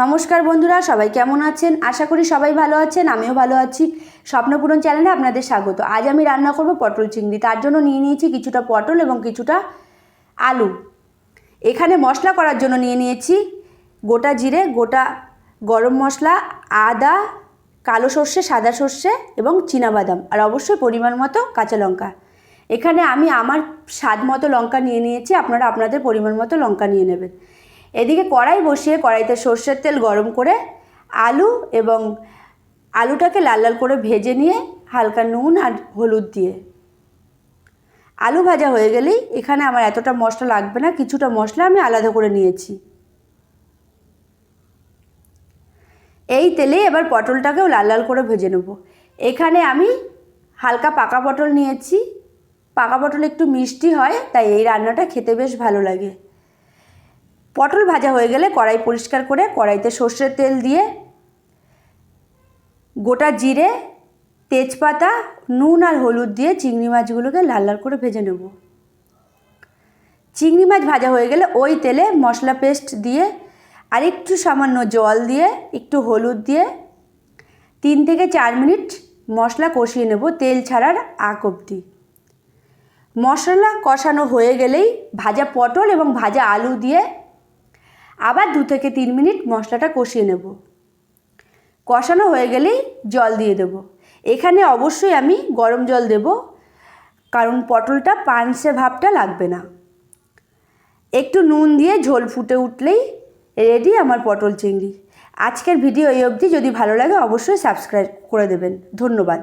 নমস্কার বন্ধুরা, সবাই কেমন আছেন? আশা করি সবাই ভালো আছেন, আমিও ভালো আছি। স্বপ্নপূরণ চ্যানেলে আপনাদের স্বাগত। আজ আমি রান্না করব পটল চিংড়ি। তার জন্য নিয়ে নিয়েছি কিছুটা পটল এবং কিছুটা আলু। এখানে মশলা করার জন্য নিয়ে নিয়েছি গোটা জিরে, গোটা গরম মশলা, আদা, কালো সর্ষে, সাদা সর্ষে এবং বাদাম আর অবশ্যই পরিমাণ মতো কাঁচা লঙ্কা। এখানে আমি আমার স্বাদ মতো লঙ্কা নিয়ে নিয়েছি। আপনারা আপনাদের পরিমাণ মতো লঙ্কা নিয়ে নেবেন। এদিকে কড়াই বসিয়ে কড়াইতে সর্ষের তেল গরম করে আলু এবং আলুটাকে লাল লাল করে ভেজে নিয়ে হালকা নুন আর হলুদ দিয়ে। আলু ভাজা হয়ে গেলেই এখানে আমার এতটা মশলা লাগবে না, কিছুটা মশলা আমি আলাদা করে নিয়েছি। এই তেলে এবার পটলটাকেও লাল লাল করে ভেজে নেব। এখানে আমি হালকা পাকা পটল নিয়েছি। পাকা পটল একটু মিষ্টি হয়, তাই এই রান্নাটা খেতে বেশ ভালো লাগে। পটল ভাজা হয়ে গেলে কড়াই পরিষ্কার করে কড়াইতে সর্ষের তেল দিয়ে গোটা জিরে, তেজপাতা, নুন আর হলুদ দিয়ে চিংড়ি মাছগুলোকে লাল লাল করে ভেজে নেব। চিংড়ি মাছ ভাজা হয়ে গেলে ওই তেলে মশলা পেস্ট দিয়ে আর একটু সামান্য জল দিয়ে একটু হলুদ দিয়ে তিন থেকে চার মিনিট মশলা কষিয়ে নেব তেল ছাড়ার আগ অবধি। মশলা কষানো হয়ে গেলেই ভাজা পটল এবং ভাজা আলু দিয়ে আবার দু থেকে তিন মিনিট মশলাটা কষিয়ে নেব। কষানো হয়ে গেলেই জল দিয়ে দেব। এখানে অবশ্যই আমি গরম জল দেব, কারণ পটলটা পানসে ভাবটা লাগবে না। একটু নুন দিয়ে ঝোল ফুটে উঠলেই রেডি আমার পটল চিংড়ি। আজকের ভিডিও এই অবধি। যদি ভালো লাগে অবশ্যই সাবস্ক্রাইব করে দেবেন। ধন্যবাদ।